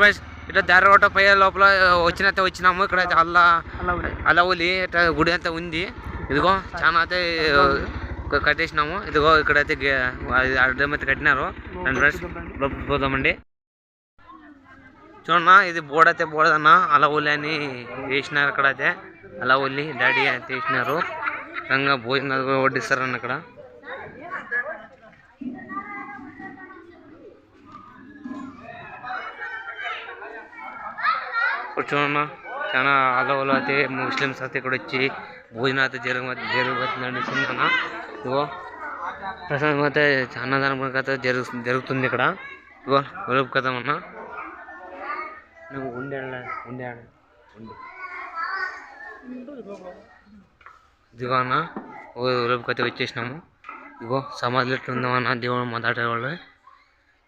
Friends ఇట్లా దారికోట పోయే లోపల వచ్చినట్టే వచ్చినాము. ఇక్కడ అల్లా అలవులి ఇట్లా గుడి అంతా ఉంది. ఇదిగో చాలా అయితే కట్టేసినాము. ఇదిగో ఇక్కడైతే అయితే కట్టినారు. రండి ఫ్రెండ్స్ లోపలికి పోదామండి చూడన్నా ఇది బోర్డు అయితే బోర్డు అన్న. అలవులి అని వేసినారు ఇక్కడ అయితే అలవులి డాడీ అయితే వేసినారు రంగా భోజనాలు కూడా వడ్డిస్తారన్న ఇక్కడ ఇప్పుడు చూడన్నా చాలా ఆదవులు అయితే ముస్లిమ్స్ అయితే ఇక్కడ వచ్చి భోజనం అయితే జరుగు జరుగుతుందండి చిన్న ఇగో ప్రసాదం అయితే అన్నదానం అయితే జరుగు జరుగుతుంది ఇక్కడ. ఇగో వెలుపు కదా అన్న నువ్వు ఉండే ఉండే ఉండి. ఇదిగో అన్న ఓ వెలుపుకి అయితే వచ్చేసినాము. ఇగో సమాధులు ఎట్లా ఉందామన్నా దేవుడు మొదట వాళ్ళు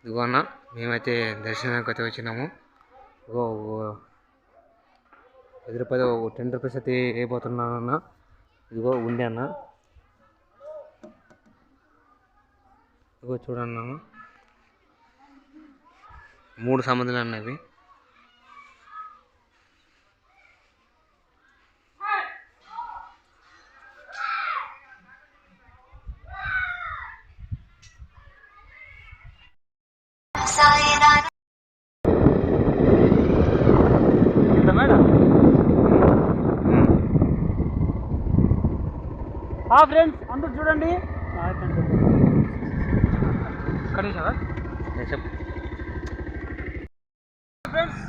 ఇదిగో అన్న మేమైతే దర్శనానికి అయితే వచ్చినాము. ఇగో పది రూపాయలు టెన్ రూపీస్ అయితే వేయబోతున్నానన్న. ఇదిగో ఉండే అన్న. ఇదిగో చూడండి అన్న. మూడు సంబంధాలు అన్నవి. ఫ్రెండ్స్ అందరూ చూడండి. ఫ్రెండ్స్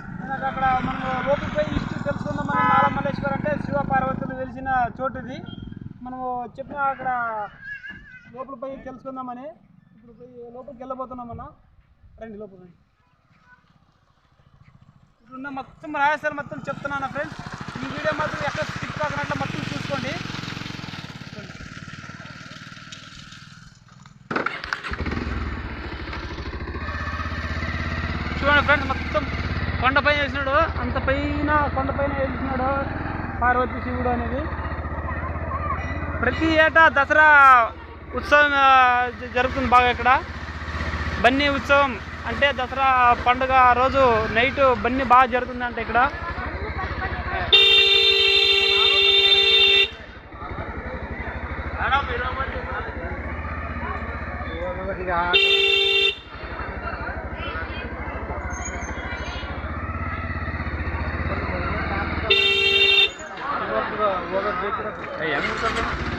అక్కడ మనం లోపలికి పోయి హిస్టరీ తెలుసుకుందామని మాల మల్లేశ్వర్ అంటే శివ పార్వతులు వెలిసిన చోటు ఇది మనము చెప్పిన అక్కడ లోపల పోయి తెలుసుకుందామని ఇప్పుడు పోయి లోపలికి వెళ్ళబోతున్నామన్న రండి లోపల రండి. ఇప్పుడున్న మొత్తం రహస్యాలు మొత్తం చెప్తున్నాను ఫ్రెండ్స్. ఈ వీడియో మాత్రం ఎక్కడ స్కిప్ కాకుండా మొత్తం చూసుకోండి చూడండి ఫ్రెండ్స్ మొత్తం కొండపైన వేసినాడు. అంత పైన కొండపైన వేసినాడు పార్వతి శివుడు అనేది. ప్రతి ఏటా దసరా ఉత్సవం జరుగుతుంది బాగా ఇక్కడ. బన్నీ ఉత్సవం అంటే దసరా పండుగ రోజు నైట్ బన్నీ బాగా జరుగుతుంది అంటే ఇక్కడ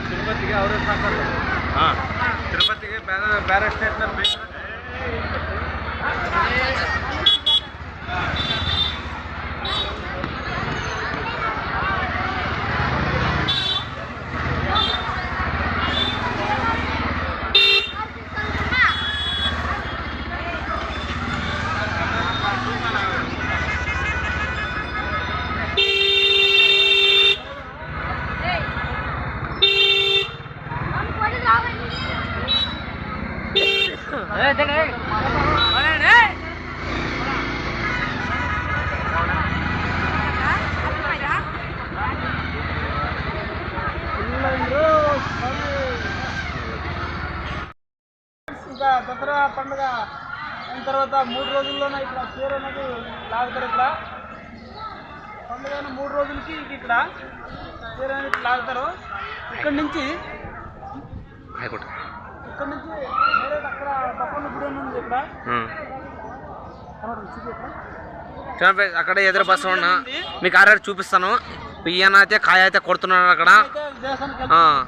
ತಿರುಪತಿಗೆ ಅವರೇ ಸಾಕಲ್ಲ ತಿರುಪತಿಗೆ ಬೇರೆ ಬೇರೆ ಸ್ಟೇಟ್ನಲ್ಲಿ ಬೇಕು ఇంకా దసరా పండుగ అయిన తర్వాత మూడు రోజుల్లోనే ఇక్కడ తేరు అనేది లాగుతారు ఇక్కడ. పండుగ మూడు రోజులకి ఇంక ఇక్కడ తేరు అనేది లాగుతారు. ఇక్కడ నుంచి ఇక్కడ నుంచి అక్కడ బసవన్న గుడి ఉంది ఇక్కడ. అక్కడ ఎదురు బస్సు ఉన్నా మీకు ఆల్రెడీ చూపిస్తాను. పియ్యన అయితే కాయ అయితే కొడుతున్నాడు అక్కడ. ఆ.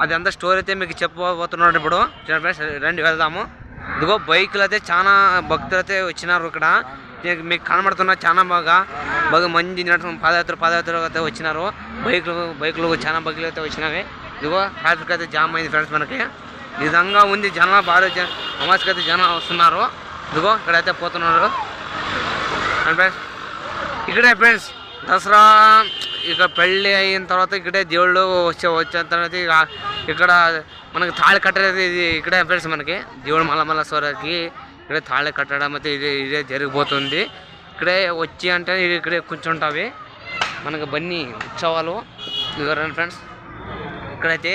అది స్టోరీ అయితే మీకు చెప్పబోతున్నాడు ఇప్పుడు. ఫ్రెండ్స్ రండి వెళ్దాము. ఇదిగో బైకులు అయితే చాలా భక్తులు అయితే వచ్చినారు ఇక్కడ. మీకు- కనబడుతున్న చాలా బాగా బాగా మంది పాదయాత్ర పాదయాత్ర అయితే వచ్చినారు. బైకులు బైకులు చాలా బైకులు అయితే వచ్చినవి ఇదిగో ట్రాఫిక్ అయితే జామ్ అయింది ఫ్రెండ్స్ మనకి. నిజంగా విధంగా ఉంది జనం భారీ అమాస్కి అయితే జనం వస్తున్నారు. ఇదిగో ఇక్కడైతే పోతున్నారు. అండ్ ఫ్రెండ్స్ ఇక్కడే ఫ్రెండ్స్ దసరా ఇక పెళ్ళి అయిన తర్వాత ఇక్కడే దేవుళ్ళు వచ్చే వచ్చిన తర్వాత ఇక ఇక్కడ మనకి తాళి కట్టేది ఇది ఇక్కడే ఫ్రెండ్స్ మనకి. దేవుడు మల్ల మల్ల స్వరకి ఇక్కడే తాళి కట్టడం అయితే ఇదే ఇదే జరిగిపోతుంది. ఇక్కడే వచ్చి అంటే ఇక్కడే కూర్చుంటావి. మనకి బన్నీ ఉత్సవాలు. ఇవ్వరండి ఫ్రెండ్స్. ఇక్కడైతే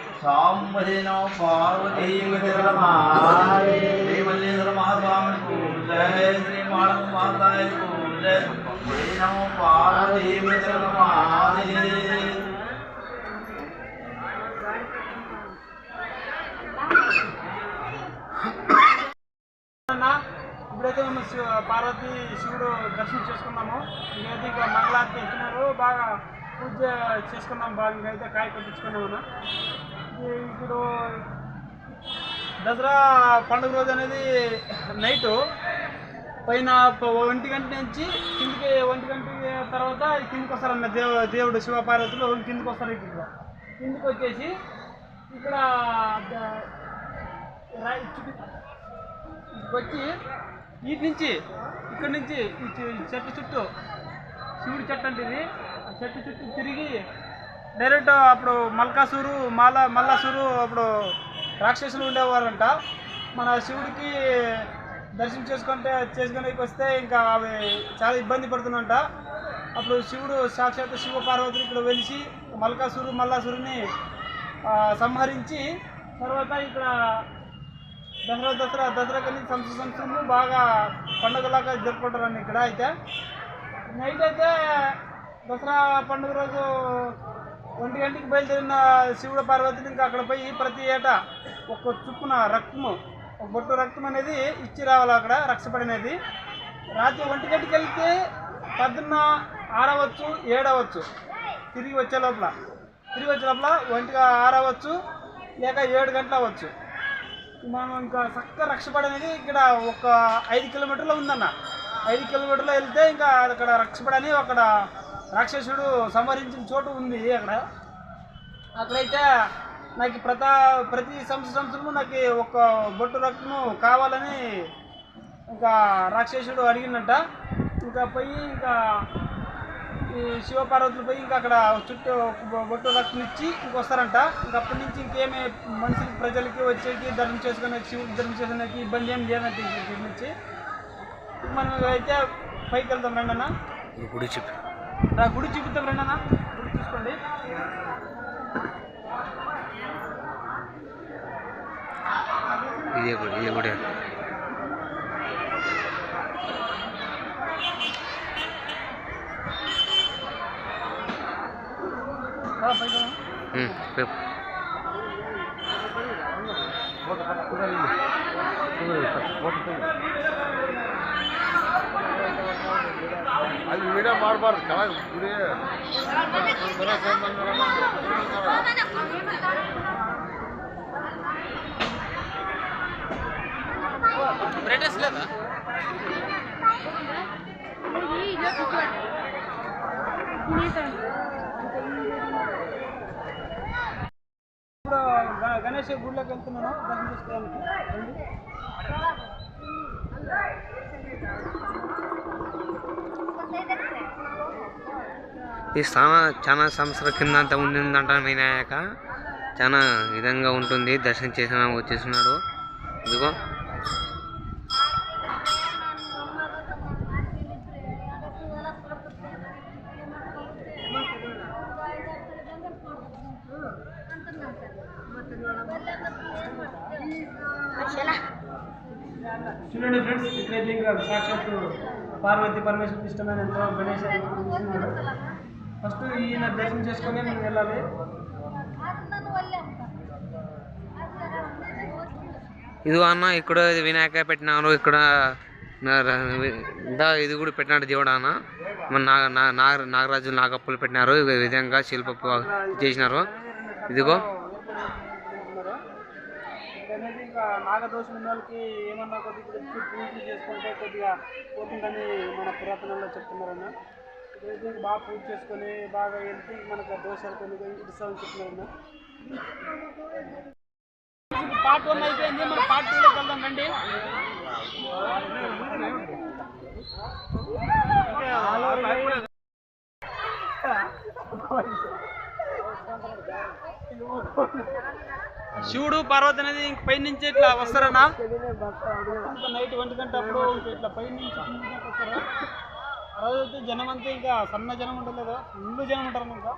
సాంబదినో పార్వతీ శ్రీ మల్లేశ్వర మహాస్వామికు జయ శ్రీ మాళవ మాతాయకు జయనో పార్వతీ ఇప్పుడైతే మేము పార్వతి శివుడు దర్శనం చేసుకున్నాము. ఇదైతే ఇక మంగళారతి ఎక్కినారు. బాగా పూజ చేసుకున్నాం. బాగా అయితే కాయ కొట్టించుకున్నాము ఇప్పుడు దసరా పండుగ రోజు అనేది నైటు పైన ఒంటి గంట నుంచి కిందికి ఒంటి గంట తర్వాత కిందికి వస్తారన్న దేవు దేవుడు శివ పార్వతులు కిందికి వస్తారు ఇక్కడ కిందికి వచ్చేసి ఇక్కడ వచ్చి వీటి నుంచి ఇక్కడ నుంచి ఈ చెట్టు చుట్టూ శివుడి చెట్టు అంటే ఇది. ఆ చెట్టు చుట్టూ తిరిగి డైరెక్ట్ అప్పుడు మల్కాసూరు మాల మల్లాసూరు అప్పుడు రాక్షసులు ఉండేవారంట. మన శివుడికి దర్శనం చేసుకుంటే చేసుకునేకి వస్తే ఇంకా అవి చాలా ఇబ్బంది పడుతుందంట. అప్పుడు శివుడు సాక్షాత్ శివ పార్వతులు ఇక్కడ వెలిసి మల్కాసూరు మల్లాసూరుని సంహరించి తర్వాత ఇక్కడ దసరా దసరా దసరా కానీ సంవత్సరం సంవత్సరము బాగా పండుగలాగా జరుపుకుంటారండి ఇక్కడ అయితే. నైట్ అయితే దసరా పండుగ రోజు ఒంటి గంటకి బయలుదేరిన శివుడు పార్వతిని ఇంకా అక్కడ పోయి ప్రతి ఏటా ఒక చుక్కున రక్తము ఒక బొట్టు రక్తం అనేది ఇచ్చి రావాలి అక్కడ రక్షపడినది రాత్రి ఒంటి గంటకి వెళ్తే పొద్దున్న ఆరవచ్చు ఏడవచ్చు. తిరిగి వచ్చే లోపల తిరిగి వచ్చే లోపల ఒంటిగా ఆరవచ్చు లేక ఏడు గంటలు అవ్వచ్చు. మనం ఇంకా చక్కగా రక్షపడ అనేది ఇక్కడ ఒక ఐదు కిలోమీటర్లో ఉందన్న. ఐదు కిలోమీటర్లో వెళ్తే ఇంకా అక్కడ రక్షపడని అని అక్కడ రాక్షసుడు సంహరించిన చోటు ఉంది అక్కడ. అక్కడైతే నాకు ప్రతా ప్రతి సంవత్సరం సంవత్సరము నాకు ఒక బొట్టు రక్తము కావాలని ఇంకా రాక్షసుడు అడిగినట్ట ఇంకా పోయి ఇంకా ఈ శివపార్వతులు పోయి ఇంకా అక్కడ చుట్టూ ఒక బొట్టు రక్తం ఇచ్చి ఇంక వస్తారంట. ఇంకా అప్పటి నుంచి ఇంకేమి మనుషులకి ప్రజలకి వచ్చేకి దర్శనం చేసుకునే శివుడికి దర్శనం చేసుకునేకి ఇబ్బంది ఏం లేదంటే ఇక్కడ నుంచి మనం అయితే పైకి వెళ్తాం రండి అన్న గుడి చెప్పి. గుడి చూపిస్తాం రండి అన్న గుడి చూసుకోండి ఇదే గుడి ఇదే గుడి రా ಅಲ್ಲಿ ವಿಡಿಯೋ ಮಾಡಬಾರ್ದು ಕೆಳಗೆ ಗುಡಿ ఇప్పుడు గ- గణేష్ గుడిలోకి వెళ్తున్నాను దర్శనం చేసుకోవడానికి ఈ స్థానం చాలా సంవత్సరాల కింద అంత ఉండిందంట వినాయక. చాలా విధంగా ఉంటుంది. దర్శనం చేసిన వచ్చేస్తున్నాడు ఇదిగో. చూడండి ఫ్రెండ్స్ ఇక్కడైతే ఇంకా సాక్షాత్తు పార్వతి పరమేశ్వరుడు ఇష్టమైన గణేష్ ఫస్ట్ ఈయన దర్శనం చేసుకొని మేము వెళ్ళాలి. ఇదిగో అన్న ఇక్కడ వినాయక పెట్టినారు ఇక్కడ ఇంకా ఇది కూడా పెట్టినాడు దేవుడు అన్న. మన నాగ నాగ నాగరాజు నాగప్పులు పెట్టినారు ఈ విధంగా శిల్ప చేసినారు. ఇదిగో. నాగదోషం ఉన్న వాళ్ళకి ఏమన్నా కొద్దిగా వచ్చి పూజ చేసుకుంటే కొద్దిగా పోతుందని మన పురాతనంలో చెప్తున్నారన్న. ఇక్కడైతే బాగా పూజ చేసుకొని బాగా వెళ్తే మనకు దోషాలు కొన్ని ఇస్తామని చెప్తున్నారన్న పార్ట్ వన్ అయిపోయింది. మనం పార్ట్ టూలోకి వెళ్దాం రండి. శివుడు పార్వతి అనేది ఇంక పై నుంచి ఇట్లా వస్తారన్నా ఇంకా నైట్ ఒంటి గంట అప్పుడు ఇట్లా పై నుంచి వస్తారు? రోజైతే జనం అంతా ఇంకా సన్న జనం ఉండలేదు ఫుల్ జనం ఉంటారు ఇంకా.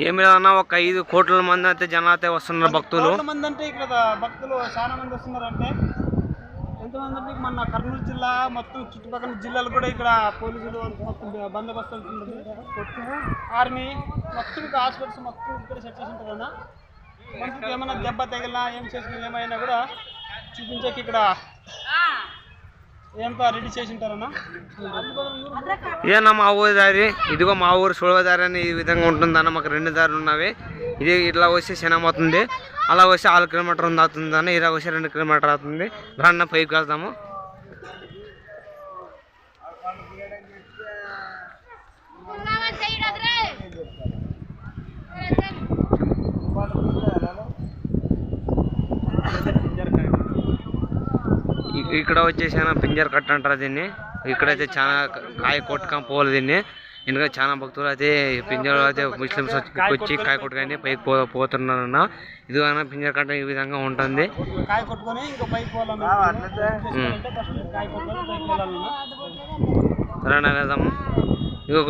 ఏమి లేదన్నా ఒక ఐదు కోట్ల మంది అయితే జనాలు అయితే వస్తున్నారు భక్తులు. కోట్ల మంది అంటే ఇక్కడ భక్తులు చాలా మంది వస్తున్నారంటే ఎంతమంది అంటే మన కర్నూలు జిల్లా మొత్తం చుట్టుపక్కల జిల్లాలు కూడా ఇక్కడ పోలీసులు మొత్తం బందోబస్తు ఆర్మీ మొత్తం ఇక్కడ హాస్పిటల్స్ మొత్తం ఇక్కడ సెట్ చేసి ఉంటారు అన్న. మనకి ఏమైనా దెబ్బ తగిలినా ఏం చేసినా ఏమైనా కూడా చూపించకి ఇక్కడ ఇదేనా మా ఊరి దారి? ఇదిగో మా ఊరు చూడవ దారి అని ఈ విధంగా ఉంటుందన్న మాకు రెండు దారులు ఉన్నవి. ఇది ఇట్లా వస్తే శనం అవుతుంది. అలా వస్తే ఆరు కిలోమీటర్ ఉంది అవుతుంది అన్న ఇలా వస్తే రెండు కిలోమీటర్ అవుతుంది. రన్న పైకి వెళ్తాము ఇక్కడ వచ్చేసి అన్న పింజర్ కట్ అంటారు దీన్ని? ఇక్కడైతే చాలా కాయ కొట్టుకొని పోవాలి దీన్ని. ఎందుకంటే చాలా భక్తులు అయితే ఈ పింజర్ అయితే ముస్లిమ్స్ వచ్చి వచ్చి కాయ కొట్టుకొని పైకి పో పోతున్నారన్న. ఇది అన్న పింజర్ కట్ట ఈ విధంగా ఉంటుంది. సరేనా ఇగో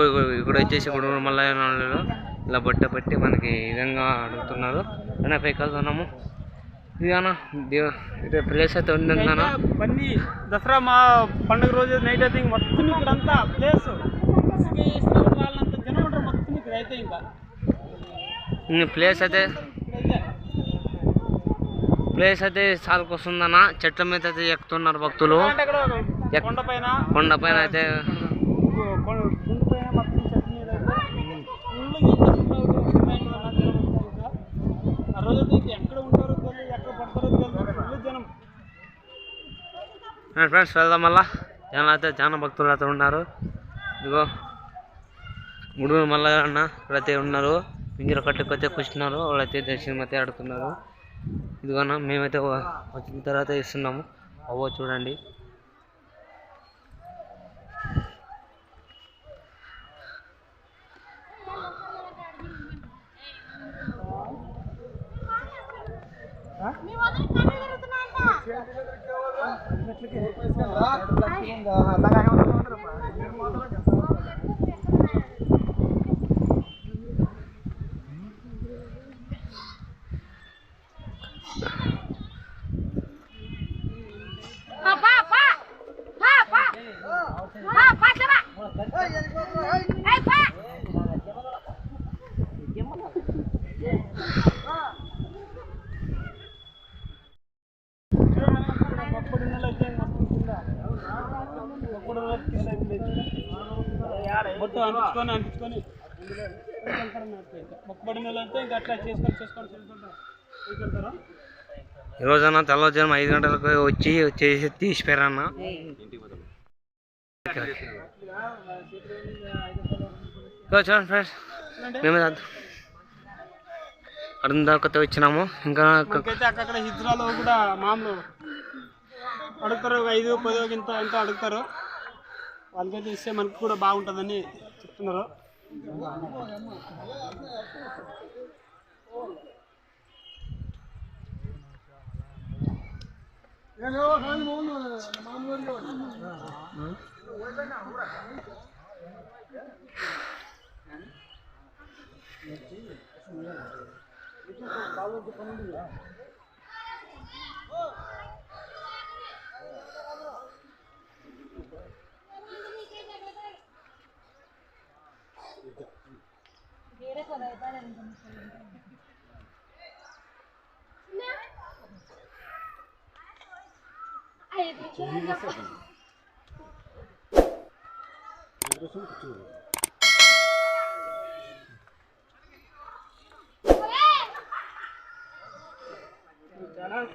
ఇక్కడ వచ్చేసి మల్లయ్య వాళ్ళు ఇలా బట్ట పెట్టి మనకి ఈ విధంగా అడుగుతున్నారు. అన్న పైకి వెళ్తున్నాము ఇది అన్న దే- ఇదే ప్లేస్ అయితే ఉంది అన్న. బన్నీ దసరా మా పండుగ రోజు నైట్ అయితే మొత్తం ఇక్కడ అంతా ప్లేస్ వాళ్ళంతా జనం ఉంటారు మొత్తం ఇక్కడ అయితే ఇంకా. ప్లేస్ అయితే ప్లేస్ అయితే చాలకు వస్తుందన్న చెట్ల మీద అయితే ఎక్కుతున్నారు భక్తులు. కొండ పైన. అయితే. ఆ రోజు అయితే ఇంక ఎక్కడ ఉంటారో తెలియదు ఎక్కడ పడతారో తెలియదు ఫుల్ జనం ఫ్రెండ్స్ వెళ్దాం మళ్ళా. జనాలు అయితే చాలా భక్తులు అయితే ఉన్నారు. ఇదిగో గుడు మళ్ళా అన్న ఇక్కడైతే ఉన్నారు. పింజర కట్టుకైతే కూర్చున్నారు. వాళ్ళైతే దర్శనం అయితే ఆడుతున్నారు ఇదిగోనా మేమైతే వచ్చిన తర్వాత ఇస్తున్నాము. అవ్వ చూడండి. ಹೋಗ್ತಾ ಇದ್ದಾರೆ ಅಂತ ಹೇಳಿದ್ರು ಅರ್ಥ ಆಗಲ್ಲ మొత్తం అంటించుకొని అంటించుకొని. మొక్కబడి నెల అయితే ఇంకా అట్లా చేసుకొని చేసుకొని ఈ రోజున తెల్లవారుజాము ఐదు గంటలకు వచ్చి చేసి తీసిపోయారన్న. చూడండి ఫ్రెండ్స్ మేమే అర్థం దాకా వచ్చినాము. ఇంకా అక్కడ హిజ్రాలో కూడా మామూలు అడుగుతారు ఐదు పదో ఇంత ఎంత అడుగుతారు. వాళ్ళకైతే ఇస్తే మనకు కూడా బాగుంటుందని చెప్తున్నారు Ay,